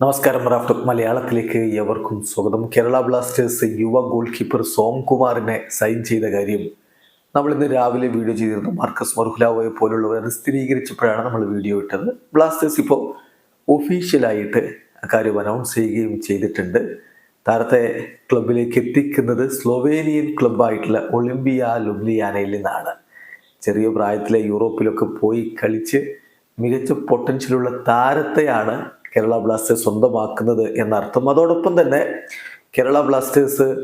നമസ്കാരം റാഫ്റ്റ് മലയാളത്തിലേക്ക് എവർക്കും സ്വാഗതം. കേരള ബ്ലാസ്റ്റേഴ്സ് യുവ ഗോൾ കീപ്പർ സോം കുമാറിനെ സൈൻ ചെയ്ത കാര്യം നമ്മൾ ഇന്ന് രാവിലെ വീഡിയോ ചെയ്തിരുന്നു. മാർക്കസ് മർഹുലാവോയെ പോലുള്ളവരെ സ്ഥിരീകരിച്ചപ്പോഴാണ് നമ്മൾ വീഡിയോ ഇട്ടത്. ബ്ലാസ്റ്റേഴ്സ് ഇപ്പോൾ ഒഫീഷ്യലായിട്ട് കാര്യം അനൗൺസ് ചെയ്യുകയും ചെയ്തിട്ടുണ്ട്. താരത്തെ ക്ലബിലേക്ക് എത്തിക്കുന്നത് സ്ലൊവേനിയൻ ക്ലബ്ബായിട്ടുള്ള ഒളിമ്പിയ ലുബ്ലിയാനയിൽ നിന്നാണ്. ചെറിയ പ്രായത്തിലെ യൂറോപ്പിലൊക്കെ പോയി കളിച്ച് മികച്ച പൊട്ടൻഷ്യലുള്ള താരത്തെയാണ് കേരള ബ്ലാസ്റ്റേഴ്സ് സ്വന്തമാക്കുന്നത് എന്നർത്ഥം. അതോടൊപ്പം തന്നെ കേരള ബ്ലാസ്റ്റേഴ്സ്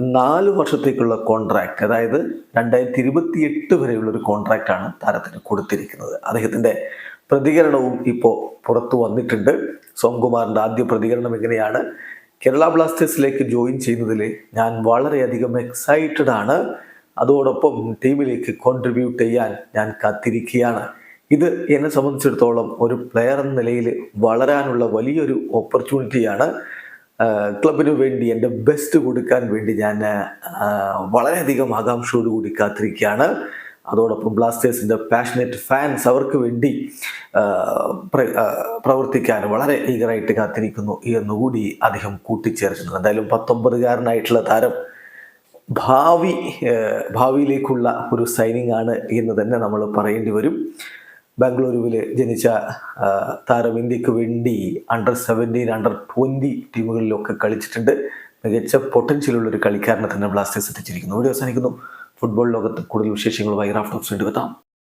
നാല് വർഷത്തേക്കുള്ള കോൺട്രാക്ട് അതായത് രണ്ടായിരത്തി ഇരുപത്തി എട്ട് വരെയുള്ള ഒരു കോൺട്രാക്റ്റാണ് താരത്തിന് കൊടുത്തിരിക്കുന്നത്. അദ്ദേഹത്തിന്റെ പ്രതികരണവും ഇപ്പോൾ പുറത്തു വന്നിട്ടുണ്ട്. സോംകുമാറിന്റെ ആദ്യ പ്രതികരണം എങ്ങനെയാണ് കേരള ബ്ലാസ്റ്റേഴ്സിലേക്ക് ജോയിൻ ചെയ്യുന്നതിൽ ഞാൻ വളരെയധികം എക്സൈറ്റഡ് ആണ്. അതോടൊപ്പം ടീമിലേക്ക് കോൺട്രിബ്യൂട്ട് ചെയ്യാൻ ഞാൻ കാത്തിരിക്കുകയാണ്. ഇത് എന്നെ സംബന്ധിച്ചിടത്തോളം ഒരു പ്ലെയർ എന്ന നിലയിൽ വളരാനുള്ള വലിയൊരു ഓപ്പർച്യൂണിറ്റിയാണ് ക്ലബിന് വേണ്ടി എന്റെ ബെസ്റ്റ് കൊടുക്കാൻ വേണ്ടി ഞാൻ വളരെയധികം ആകാംക്ഷയോടുകൂടി കാത്തിരിക്കുകയാണ്. അതോടൊപ്പം ബ്ലാസ്റ്റേഴ്സിന്റെ പാഷനേറ്റ് ഫാൻസ് അവർക്ക് വേണ്ടി പ്രവർത്തിക്കാൻ വളരെ ഈഗറായിട്ട് കാത്തിരിക്കുന്നു എന്നുകൂടി അദ്ദേഹം കൂട്ടിച്ചേർക്കുന്നു എന്തായാലും പത്തൊമ്പതുകാരനായിട്ടുള്ള താരം ഭാവി ഭാവിയിലേക്കുള്ള ഒരു സൈനിങ് ആണ് എന്ന് തന്നെ നമ്മൾ പറയേണ്ടി വരും. ബാംഗ്ലൂരുവിൽ ജനിച്ച താരം ഇന്ത്യയ്ക്ക് വേണ്ടി അണ്ടർ സെവന്റീൻ അണ്ടർ ട്വന്റി ടീമുകളിലൊക്കെ കളിച്ചിട്ടുണ്ട്. മികച്ച പൊട്ടൻഷ്യലുള്ള ഒരു കളിക്കാരനെ തന്നെ ബ്ലാസ്റ്റേഴ്സ് എത്തിച്ചിരിക്കുന്നു. ഇവിടെ അവസാനിക്കുന്നു. ഫുട്ബോൾ ലോകത്ത് കൂടുതൽ വിശേഷങ്ങളുമായി റാഫ്റ്റോക്സ് വേണ്ടി എത്താം